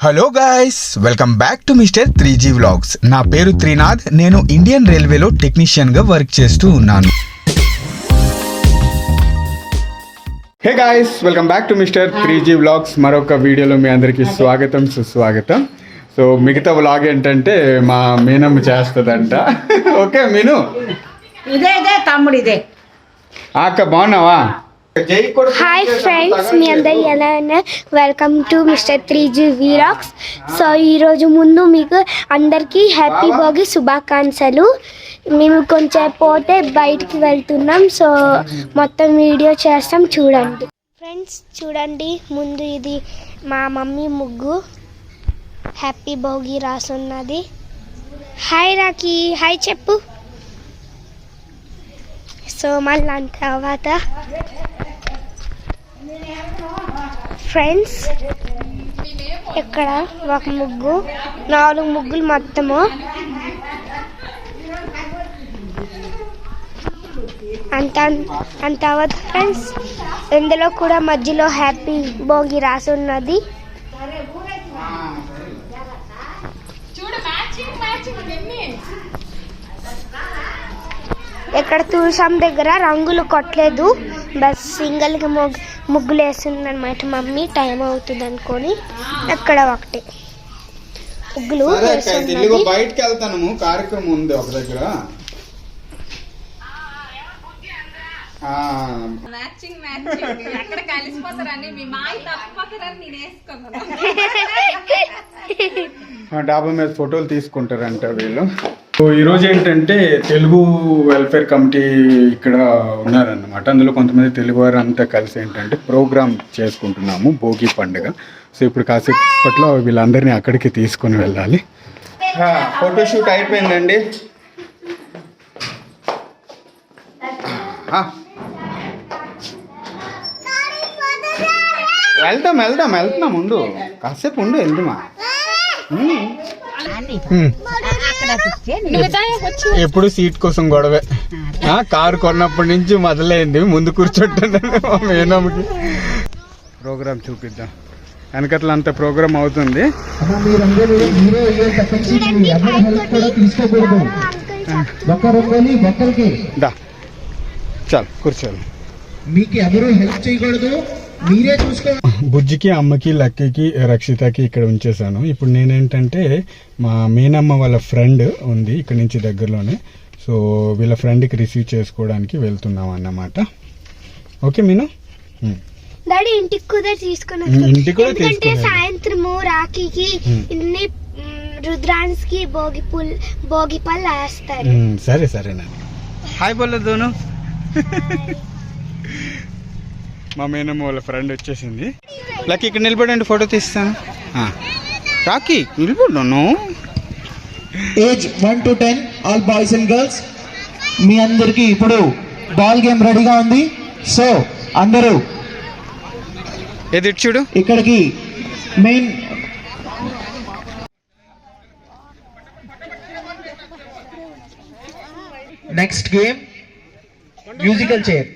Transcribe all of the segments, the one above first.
Hello guys welcome back to mister three G vlogs నా పేరు త్రినాథ్. నేను ఇండియన్ రైల్వేలో టెక్నీషియన్గా వర్క్ చేస్తూ ఉన్నాను. Hey guys welcome back to mister three G vlogs మరొక వీడియోలో మీ అందరికీ స్వాగతం సుస్వాగతం. సో మిగతా వ్లాగ్ ఏంటంటే మా మీనమ్మ చేస్తుందంట. ఓకే మీను? ఇదే ఇదే తమ్ముడు ఇదే. అక్క బాగున్నావా? హాయ్ ఫ్రెండ్స్ మీ అందరు ఎలా ఉన్నారు welcome to mister three G వీరాక్స్ so ఈరోజు ముందు మీకు అందరికీ హ్యాపీ భోగి శుభాకాంక్షలు. మేము కొంచెం పోతే బయటికి వెళ్తున్నాం. సో మొత్తం వీడియో చేస్తాం. చూడండి. ఫ్రెండ్స్ చూడండి. ముందు ఇది మా మమ్మీ ముగ్గు. హ్యాపీ భోగి రాసున్నది. హాయ్ రాకి హాయ్ చెప్పు. సో మళ్ళీ తర్వాత ఫ్రెండ్స్ ఇక్కడ ఒక ముగ్గు నాలుగు ముగ్గులు మొత్తము. అంత అంత అవ్వదు ఫ్రెండ్స్ ఇందులో కూడా మధ్యలో హ్యాపీ భోగి రాసి ఉన్నది ఇక్కడ తులసం దగ్గర రంగులు కొట్టలేదు. బస్ సింగిల్గా ముగ్గు ముగ్గులు వేస్తుంది అనమాట మమ్మీ. టైం అవుతుంది అనుకొని అక్కడ ఒకటి. ముగ్గులు బయటకు వెళ్తాను కార్యక్రమం ఉంది ఒక దగ్గర. ఆ, మ్యాచింగ్ మ్యాచింగ్ ఎక్కడ కలిసిపోతారని మీ మాయ తప్పిపోతారని నేను వేసుకున్నాను. ఆ డాబా మీద ఫోటోలు తీసుకుంటారంట వీళ్ళు. సో ఈరోజు ఏంటంటే తెలుగు వెల్ఫేర్ కమిటీ ఇక్కడ ఉన్నారన్నమాట. అందులో కొంతమంది తెలుగు వారు అంతా కలిసి ఏంటంటే ప్రోగ్రామ్ చేసుకుంటున్నాము భోగి పండుగ. సో ఇప్పుడు కాసేపట్లో వీళ్ళందరినీ అక్కడికి తీసుకొని వెళ్ళాలి. ఫోటోషూట్ అయిపోయిందండి. వెళ్తాం వెళ్దాం వెళ్తున్నాం ఉండు. కాసేపు ఉండు వెళ్దామా? ఎప్పుడు సీట్ కోసం గొడవే. ఆ, కారు కొన్నప్పటి నుంచి మొదలైంది. ముందు మేనమ్మకి. ప్రోగ్రామ్ చూపిద్దాం. వెనకట్ల అంత ప్రోగ్రామ్ అవుతుంది. దా. చాలు కూర్చోాలి మీకు ఎవరు హెల్ప్ చేయకూడదు? మీరే చూసుకో బుజ్జికి అమ్మకి లక్కీకి రక్షితకి ఇక్కడ ఉంచేసాను ఇప్పుడు నేనేంటంటే మా మేనమ్మ వాళ్ళ ఫ్రెండ్ ఉంది ఇక్కడ నుంచి దగ్గరలోనే. సో వీళ్ళ ఫ్రెండ్కి రిసీవ్ చేసుకోవడానికి వెళ్తున్నాం అన్నమాట. ఓకే మీను. డాడీ ఇంటికి కూడా తీసుకొని ఇంటికి కూడా ఎందుకంటే. సాయంత్రము రాఖీకి. ఇన్ని రుద్రాన్స్కి భోగి పుల్ భోగి పళ్ళు వేస్తారు. సరే సరేనా హాయ్ బోలో దోను మా మేనమ్మ వాళ్ళ ఫ్రెండ్ వచ్చేసింది. లక్కీ ఇక్కడ నిలబడండి ఫోటో తీస్తాను. రాకీ నిలబడ్డాను age one two ten all boys and girls మీ అందరికి ఇప్పుడు బాల్ గేమ్ రెడీగా ఉంది. సో అందరూ ఏది చూడు. ఇక్కడికి main next game musical chair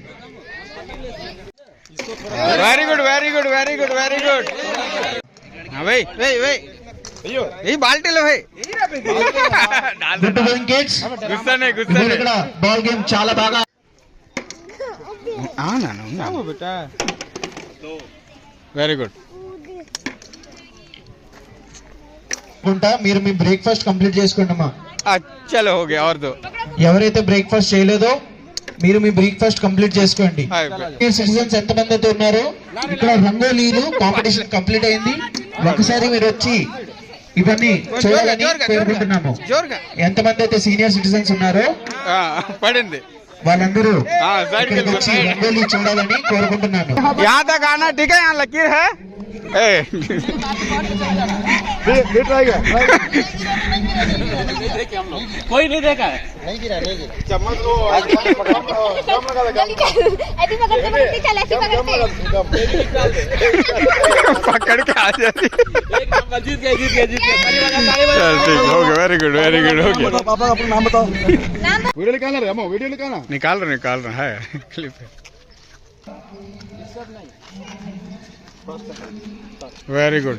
very good very good very good very good ఈ బాల్టీలో బాల్ గేమ్ చాలా బాగా వెరీ గుడ్ మీరు మీ బ్రేక్ఫాస్ట్ కంప్లీట్ చేసుకోండి అమ్మా అచ్చలో ఎవరైతే బ్రేక్ఫాస్ట్ చేయలేదో మీరు మీ బ్రేక్ఫాస్ట్ కంప్లీట్ చేసుకోండి. సిటిజన్స్ ఎంతమంది అయితే ఉన్నారో? ఇక్కడ రంగోలీలు కాంపిటీషన్ కంప్లీట్ అయింది. ఒకసారి మీరు వచ్చి ఇవన్నీ చూడాలని కోరుకుంటున్నాము. ఎంతమంది అయితే సీనియర్ సిటిజన్స్ ఉన్నారో పడింది. వాళ్ళందరూ వచ్చి రంగోలీ చూడాలని కోరుకుంటున్నాను యాదగానా టీకా లకీర్ హే. कोई नहीं देखा है। नहीं नहीं चम्मच पकड़ के आ जाती। वेरी गुड वेरी गुड हो गया पापा अपना नाम बताओ। वीडियो निकाल रहे हम वीडियो निकालना निकाल रहे निकाल रहा है क्लिप वेरी गुड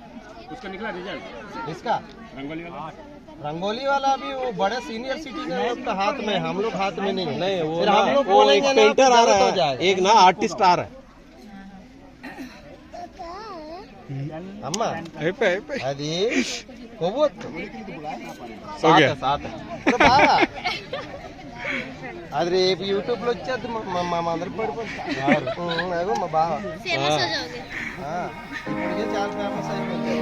उसका निकला रिजल्ट इसका रंगोली वाला रंगोली वाला भी वो बड़े सीनियर सिटीजन लोग का हाथ में है, हम लोग हाथ में नहीं है। नहीं वो फिर ना हम लोग वो एक बोलेंगे ना, पेंटर आ तो रहा हो है जाएगा। एक ना आर्टिस्ट आ रहा है అమ్మా అయిపోయి అయిపోయి అది కొవ్వొత్తు ఓకే సాత, సాత. ఇప్పుడు బాగా అది రేపు యూట్యూబ్ లో వచ్చేది మా- మా- మా అందరికి పడిపోతుంది అదో మా బావ ఆ, ఇప్పటికే చాలా ఫేమస్ అయిపోయింది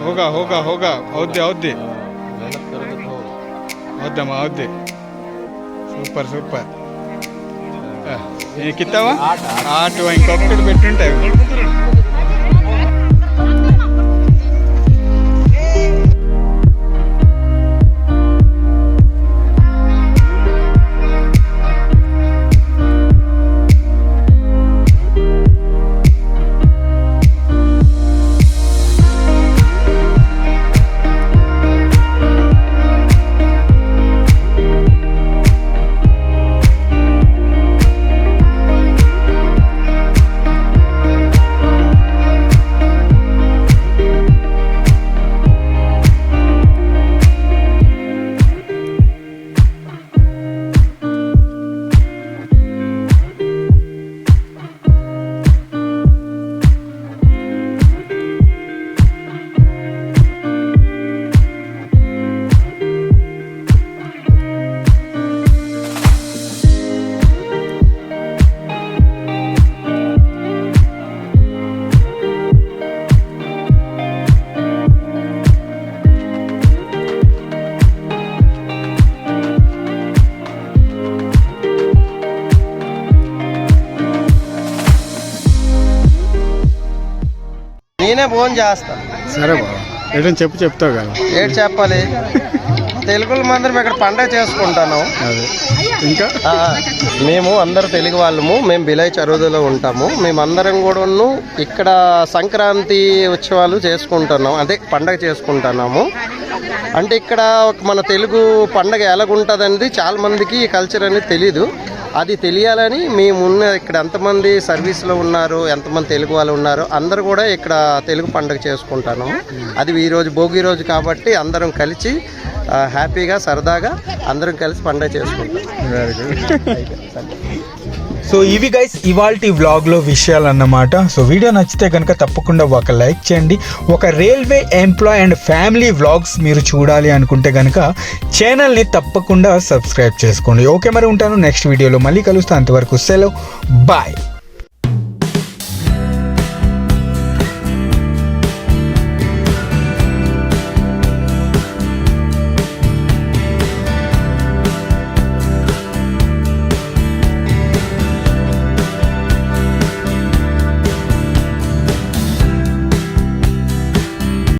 హోగా హోగా హోగా అవుద్ది అవుద్ది मेहनत करोगे तो होगा। అవుద్దమ్మా అవుద్ది సూపర్ సూపర్ నీకిస్తావా ఆటు ఇంకొకటి పెట్టుంటాయి నేనే ఫోన్ చేస్తా. సరే బాబా ఏదైనా చెప్పు చెప్తావు కదా. ఏంటి చెప్పాలి? తెలుగుల మందరం ఇక్కడ పండగ చేసుకుంటాను. అదే. ఇంకా? ఆ, మేము అందరు తెలుగు వాళ్ళము మేము బిలై చరువులో ఉంటాము. మేమందరం కూడాను ఇక్కడ సంక్రాంతి ఉత్సవాలు చేసుకుంటున్నాం. అదే పండగ చేసుకుంటున్నాము. అంటే ఇక్కడ ఒక మన తెలుగు పండగ ఎలాగుంటుంది అనేది చాలా మందికి ఈ కల్చర్ అనేది తెలీదు. అది తెలియాలని మేము ఉన్న ఇక్కడ ఎంతమంది సర్వీస్లో ఉన్నారు ఎంతమంది తెలుగు వాళ్ళు ఉన్నారు అందరూ కూడా ఇక్కడ తెలుగు పండగ చేసుకుంటాను. అది ఈ రోజు భోగి రోజు కాబట్టి అందరం కలిసి హ్యాపీగా సరదాగా అందరం కలిసి పండగ చేసుకుంటాం. సో ఇవి గైస్ ఇవాల్టి వ్లాగ్లో విషయాలు అన్నమాట సో వీడియో నచ్చితే కనుక తప్పకుండా ఒక లైక్ చేయండి. ఒక railway employee and family vlogs మీరు చూడాలి అనుకుంటే కనుక ఛానల్ని తప్పకుండా సబ్స్క్రైబ్ చేసుకోండి. ఓకే మరి ఉంటాను. నెక్స్ట్ వీడియోలో మళ్ళీ కలుస్తాను అంతవరకు సెలవు. బాయ్